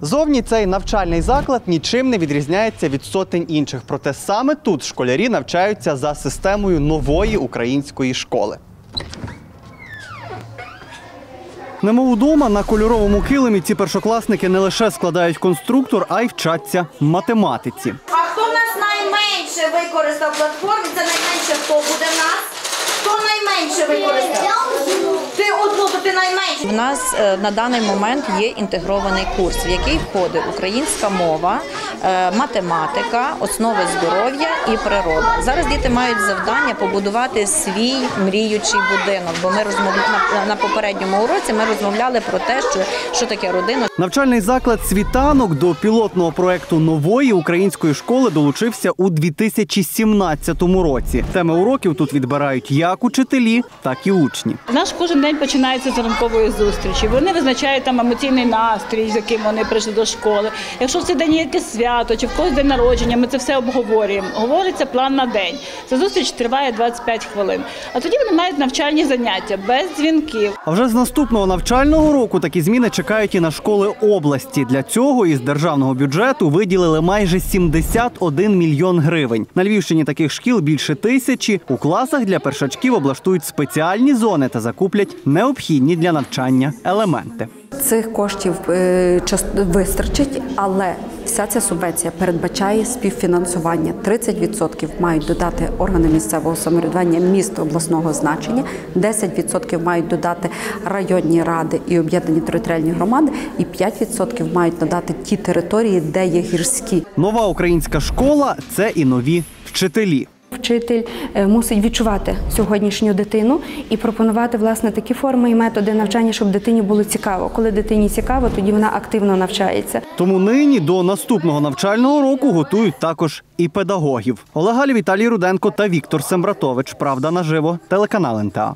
Зовні цей навчальний заклад нічим не відрізняється від сотень інших. Проте саме тут школярі навчаються за системою нової української школи. Немов удома на кольоровому килимі ці першокласники не лише складають конструктор, а й вчаться математиці. А хто в нас найменше використав платформу? Це найменше хто буде в нас? Хто найменше використав? Одну, то ти. У нас е, на даний момент є інтегрований курс, в який входить українська мова, математика, основи здоров'я і природа. Зараз діти мають завдання побудувати свій мріючий будинок, бо ми розмовляли на, на попередньому уроці. Ми розмовляли про те, що, що таке родина. Навчальний заклад світанок до пілотного проекту нової української школи долучився у 2017 році. Теми уроків тут відбирають як учителі, так і учні. Наш кожен день починається з ранкової зустрічі. Вони визначають там емоційний настрій, з яким вони прийшли до школи. Якщо в цей день є якесь свято чи в когось день народження, ми це все обговорюємо. Говориться план на день. Ця зустріч триває 25 хвилин. А тоді вони мають навчальні заняття без дзвінків. А вже з наступного навчального року такі зміни чекають і на школи області. Для цього із державного бюджету виділили майже 71 мільйон гривень. На Львівщині таких шкіл більше тисячі. У класах для першачків облаштують спеціальні зони та закуплять необхідні для навчання елементи. Цих коштів е, вистачить, але вся ця субвенція передбачає співфінансування. 30% мають додати органи місцевого самоврядування міст обласного значення, 10% мають додати районні ради і об'єднані територіальні громади, і 5% мають надати ті території, де є гірські. Нова українська школа це і нові вчителі. Вчитель е, мусить відчувати сьогоднішню дитину і пропонувати власне такі форми і методи навчання, щоб дитині було цікаво. Коли дитині цікаво, тоді вона активно навчається. Тому нині до наступного навчального року готують також і педагогів. Олега Віталій Руденко та Віктор Сембратович. Правда наживо. Телеканал НТА.